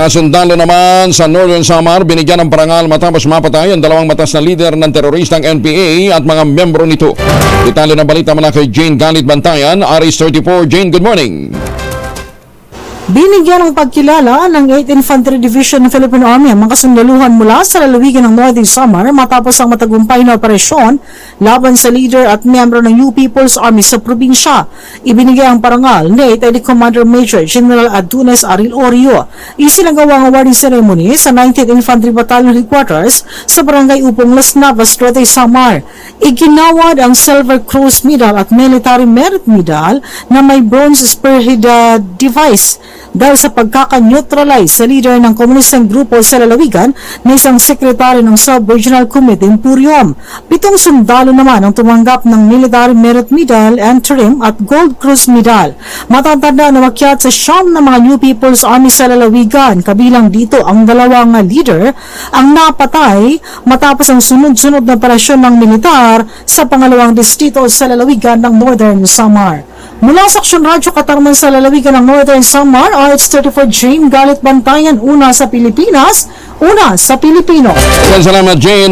Mga sundalo naman sa Northern Samar binigyan ng parangal matapos mapatay ang dalawang matas na lider ng teroristang NPA at mga membro nito. Detalye ng balita mula kay Jane Galit Bantayan, Aris 34. Jane, good morning. Binigyan ng pagkilala ng 8th Infantry Division ng Philippine Army ang mga kasundaluhan mula sa lalawigan ng Northern Samar matapos ang matagumpay na operasyon laban sa leader at miyembro ng New People's Army sa probinsya. Ibinigay ang parangal ni 8th Commander Major General Adunes Aril Orio. Isinagawa ang awarding ceremony sa 19th Infantry Battalion Headquarters sa Barangay Upong Las Navas, Northern Samar. Iginawad ang Silver Cross Medal at Military Merit Medal na may bronze spearhead uh, device dahil sa pagkaka-neutralize sa leader ng komunistang grupo sa lalawigan na isang sekretary ng Sub-Regional Committee Imperium. Pitong sundalo naman ang tumanggap ng Military Merit Medal, Interim at Gold Cross Medal. Matatanda na makyat sa siyam ng mga New People's Army sa lalawigan, kabilang dito ang dalawang leader ang napatay matapos ang sunod-sunod na operasyon ng militar sa pangalawang distrito sa lalawigan ng Northern Samar. Mula sa Aksyon Radyo Katarman sa lalawigan ng Northern Samar, RH34 Jane Galit Bantayan, una sa Pilipinas, una sa Pilipino. Salamat, Jane.